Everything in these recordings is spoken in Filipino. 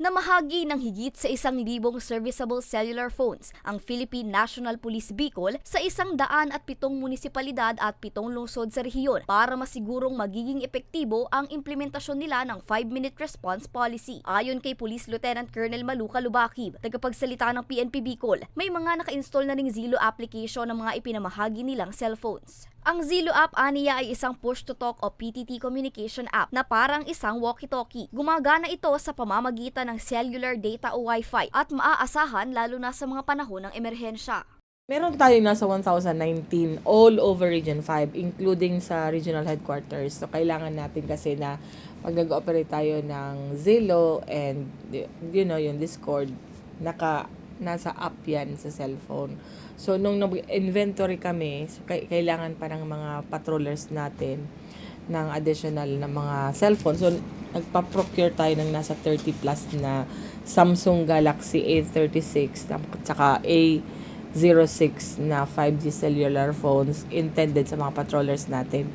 Namahagi ng higit sa isang libong serviceable cellular phones ang Philippine National Police Bicol sa isang daan at pitong munisipalidad at pitong lungsod sa rehiyon para masigurong magiging epektibo ang implementasyon nila ng 5-minute response policy. Ayon kay Police Lieutenant Colonel Maluca Lubakib, tagapagsalita ng PNP Bicol, may mga naka-install na ring Zilo application ng mga ipinamahagi nilang cellphones. Ang Zilo app aniya ay isang push-to-talk o PTT communication app na parang isang walkie-talkie. Gumagana ito sa pamamagitan ng cellular data o Wi-Fi at maaasahan lalo na sa mga panahon ng emerhensya. Meron tayo nasa 1,019 all over Region 5, including sa regional headquarters. So, kailangan natin kasi na pag nag-operate tayo ng Zillow and, you know, yung Discord, naka, nasa app yan sa cellphone. So, nung nag-inventory kami, so, kailangan pa ng mga patrollers natin ng additional na mga cellphone. So, nagpa-procure tayo ng nasa 30 plus na Samsung Galaxy A36 at saka A06 na 5G cellular phones intended sa mga patrollers natin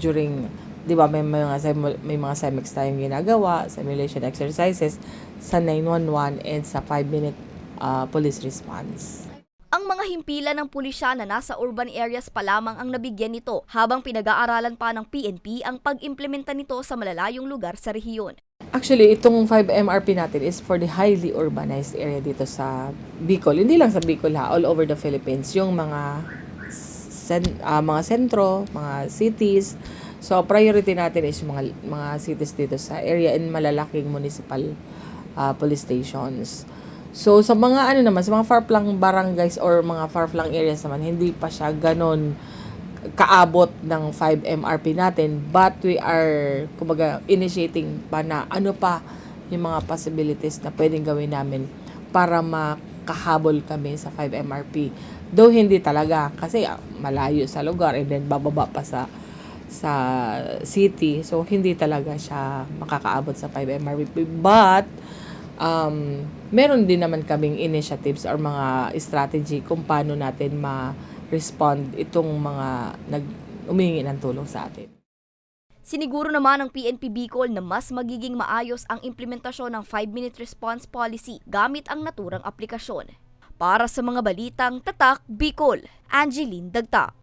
during 'di ba may mga simu- may mga SIMEX tayong ginagawa, simulation exercises sa 911 and sa 5 minute uh, police response. Ang mga himpilan ng pulisya na nasa urban areas pa lamang ang nabigyan nito habang pinag-aaralan pa ng PNP ang pag-implementa nito sa malalayong lugar sa rehiyon. Actually, itong 5 MRP natin is for the highly urbanized area dito sa Bicol. Hindi lang sa Bicol ha, all over the Philippines. Yung mga sen- ah, mga sentro, mga cities. So, priority natin is yung mga, mga cities dito sa area and malalaking municipal ah, police stations. So, sa mga ano naman, sa mga far-flung barangays or mga far-flung areas naman, hindi pa siya ganon kaabot ng 5 MRP natin. But we are kumbaga initiating pa na ano pa yung mga possibilities na pwedeng gawin namin para makahabol kami sa 5 MRP though hindi talaga kasi ah, malayo sa lugar and then bababa pa sa sa city. So hindi talaga siya makakaabot sa 5 MRP but um, meron din naman kaming initiatives or mga strategy kung paano natin ma-respond itong mga nag umingi ng tulong sa atin. Siniguro naman ng PNP Bicol na mas magiging maayos ang implementasyon ng 5-minute response policy gamit ang naturang aplikasyon. Para sa mga balitang Tatak Bicol, Angeline Dagta.